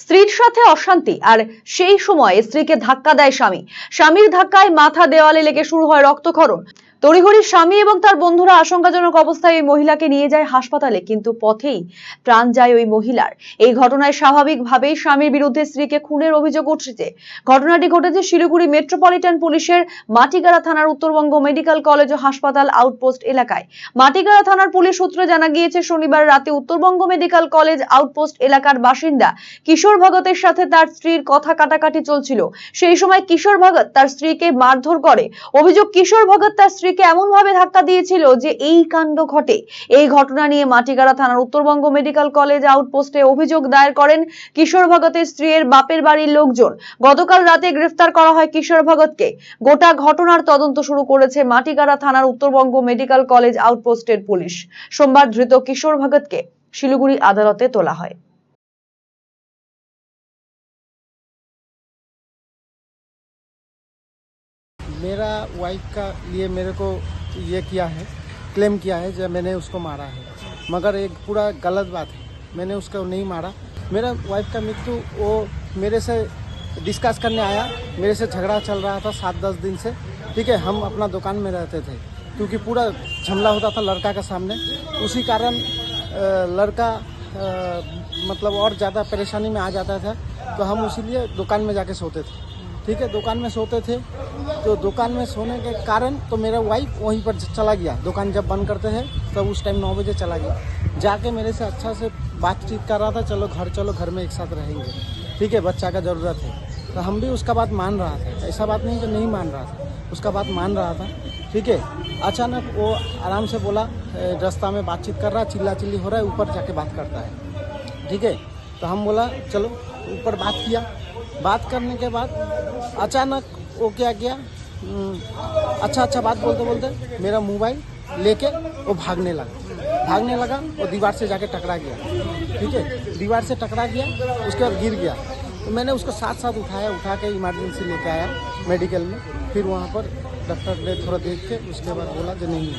স্ত্রীর সাথে অশান্তি, আর সেই সময় স্ত্রীকে ধাক্কা দেয় স্বামী। স্বামীর ধাক্কায় মাথা দেওয়ালে লেগে শুরু হয় রক্তক্ষরণ। তড়িঘড়ি স্বামী এবং তার বন্ধুরা আশঙ্কাজনক অবস্থায় ওই মহিলাকে নিয়ে যায় হাসপাতালে, কিন্তু পথেই প্রাণ যায় ওই মহিলার। এই ঘটনায় স্বাভাবিকভাবেই স্বামীর বিরুদ্ধে স্ত্রীকে খুনের অভিযোগ উঠেছে। ঘটনাটি ঘটেছে শিলিগুড়ি মেট্রোপলিটন পুলিশের মাটিগাড়া থানার উত্তরবঙ্গ মেডিকেল কলেজ ও হাসপাতাল আউটপোস্ট এলাকায়। মাটিগাড়া থানার পুলিশ সূত্রে জানা গিয়েছে, শনিবার রাতে উত্তরবঙ্গ মেডিকেল কলেজ আউটপোস্ট এলাকার বাসিন্দা কিশোর ভগতের সাথে তার স্ত্রীর কথা কাটাকাটি চলছিল। সেই সময় কিশোর ভগত তার স্ত্রীকে মারধর করে। অভিযোগ, কিশোর ভগত তার স্ত্রীকে এমন ভাবে ধাক্কা দিয়েছিল যে এই কাণ্ড ঘটে। এই ঘটনা নিয়ে মাটিগাড়া থানার উত্তরবঙ্গ মেডিকেল কলেজ আউটপোস্টে অভিযোগ দায়ের করেন কিশোর ভগতের স্ত্রীর বাপের বাড়ির লোকজন। গতকাল রাতে গ্রেফতার করা হয় কিশোর ভগতকে। গোটা ঘটনার তদন্ত শুরু করেছে মাটিগাড়া থানার উত্তরবঙ্গ মেডিকেল কলেজ আউটপোস্টের পুলিশ। সোমবার ধৃত কিশোর ভগতকে শিলিগুড়ি আদালতে তোলা হয়। मेरा वाइफ का लिए मेरे को ये किया है क्लेम किया है जब मैंने उसको मारा है। मगर एक पूरा गलत बात है, मैंने उसको नहीं मारा। मेरा वाइफ का मृत्यु, वो मेरे से डिस्कस करने आया। मेरे से झगड़ा चल रहा था सात दस दिन से। ठीक है, हम अपना दुकान में रहते थे, क्योंकि पूरा झमला होता था लड़का के सामने। उसी कारण लड़का मतलब और ज़्यादा परेशानी में आ जाता था तो हम इसीलिए दुकान में जाके सोते थे। ठीक है, दुकान में सोते थे। तो दुकान में सोने के कारण तो मेरा वाइफ वहीं पर चला गया। दुकान जब बंद करते हैं, तब तो उस टाइम नौ बजे चला गया। जाके मेरे से अच्छा से बातचीत कर रहा था, चलो घर चलो घर में एक साथ रहेंगे। ठीक है, बच्चा का ज़रूरत है। तो हम भी उसका बात मान रहा था। ऐसा बात नहीं कि नहीं मान रहा था। उसका बात मान रहा था। ठीक है, अचानक वो आराम से बोला रास्ता में बातचीत कर रहा चिल्ला चिल्ली हो रहा है, ऊपर जाके बात करता है। ठीक है तो हम बोला, चलो, ऊपर बात किया। बात करने के बाद अचानक वो क्या किया? हम्म, अच्छा अच्छा बात बोलते बोलते मेरा मोबाइल लेके वो भागने लगा। भागने लगा वो दीवार से जाके टकरा गया। ठीक है? दीवार से टकरा गया उसके बाद गिर गया। तो मैंने उसको साथ साथ उठाया उठा के इमरजेंसी लेके आया मेडिकल में। फिर वहाँ पर डॉक्टर ने थोड़ा देख के उसके बाद बोला जो नहीं।